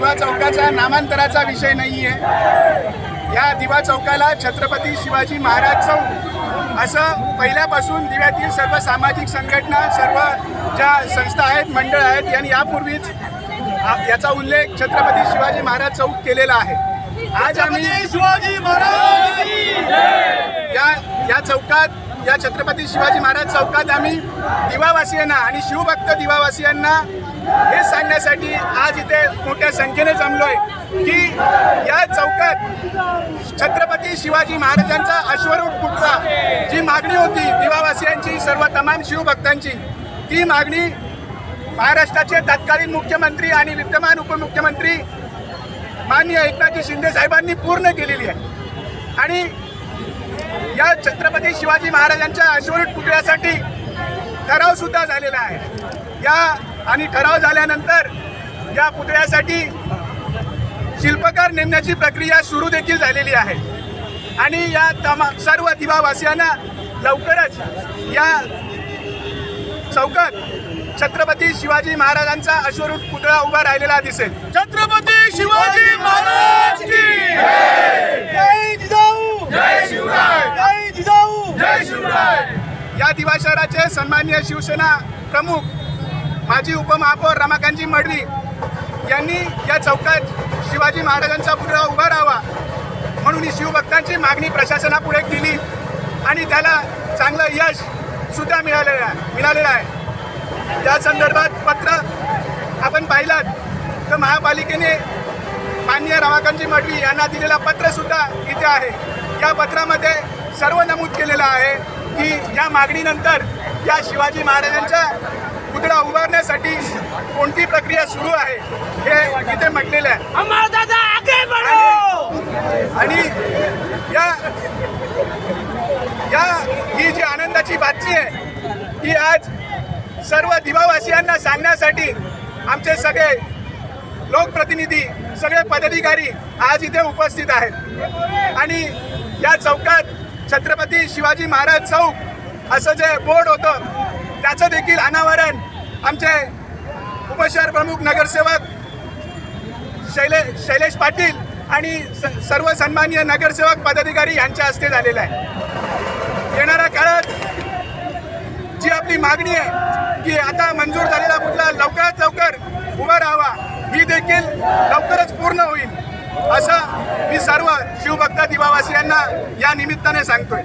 नावाचा नामांतराचा विषय नाही आहे या दिवा चौकाला छत्रपती शिवाजी महाराज चौक असं पहिल्यापासून दिव्यातील सर्व सामाजिक संघटना सर्व ज्या संस्था आहेत मंडळ आहेत यांनी यापूर्वीच याचा उल्लेख छत्रपती शिवाजी महाराज चौक केलेला आहे. आज आम्ही शिवाजी महाराज या या चौकात या छत्रपती शिवाजी महाराज चौकात आम्ही दिवावासियांना आणि शिवभक्त दिवावासियांना हे सांगण्यासाठी आज इथे मोठ्या संख्येने जमलोय की या चौकात छत्रपती शिवाजी महाराजांचा अश्वरूढ पुतळा जी मागणी होती दिवावासियांची सर्व तमाम शिवभक्तांची ती मागणी महाराष्ट्राचे तत्कालीन मुख्यमंत्री आणि विद्यमान उपमुख्यमंत्री माननीय एकनाथजी शिंदे साहेबांनी पूर्ण केलेली आहे. आणि या छत्रपती शिवाजी महाराजांच्या अश्वरूढ पुतळ्यासाठी ठराव सुद्धा झालेला आहे. या आणि ठराव झाल्यानंतर या पुतळ्यासाठी शिल्पकार नेमण्याची प्रक्रिया सुरू देखील झालेली आहे. आणि या तमा सर्व दिवावासियांना लवकरच या चौकात छत्रपती शिवाजी महाराजांचा अश्वरूढ पुतळा उभा राहिलेला दिसेल. छत्रपती शिवाजी महाराज की जय जिजाऊ जय शिवराय जय जिजाऊ जय शिवराय या दिवा शहराचे सन्माननीय शिवसेना प्रमुख माजी उपमहापौर रमाकांतजी मडवी यांनी या चौकात शिवाजी महाराजांचा पुतळा उभा राहावा म्हणून ही शिवभक्तांची मागणी प्रशासनापुढे केली आणि त्याला चांगलं यश सुद्धा मिळालेलं आहे मिळालेलं आहे. या संदर्भात पत्र आपण पाहिलात. तर महापालिकेने माननीय रमाकांतजी मडवी यांना दिलेला पत्रसुद्धा इथे आहे. या पत्रामध्ये सर्व नमूद केलेलं आहे. की या मागणीनंतर या शिवाजी महाराजांच्या पुतळा उभारण्यासाठी कोणती प्रक्रिया सुरू आहे हे इथे म्हटलेलं आहे. अमर दादा आगे बढ़ो! आणि या या ही जी आनंदाची बातमी आहे ही आज सर्व दिवावासियांना सांगण्यासाठी आमचे सगळे लोकप्रतिनिधी सगळे पदाधिकारी आज इथे उपस्थित आहेत. आणि या चौकात छत्रपती शिवाजी महाराज चौक असं जे बोर्ड होतं त्याचं देखील अनावरण आमचे उपशहर प्रमुख नगरसेवक शैले शैलेश पाटील आणि स- सर्व सन्माननीय नगरसेवक पदाधिकारी यांच्या हस्ते झालेला आहे. येणाऱ्या काळात जी आपली मागणी आहे की आता मंजूर झालेला पुतळा लवकरात लवकर उभा राहावा ही देखील लवकरच पूर्ण होईल. असं मी सर्व शिवभक्त दिवावासियांना या निमित्ताने सांगतोय.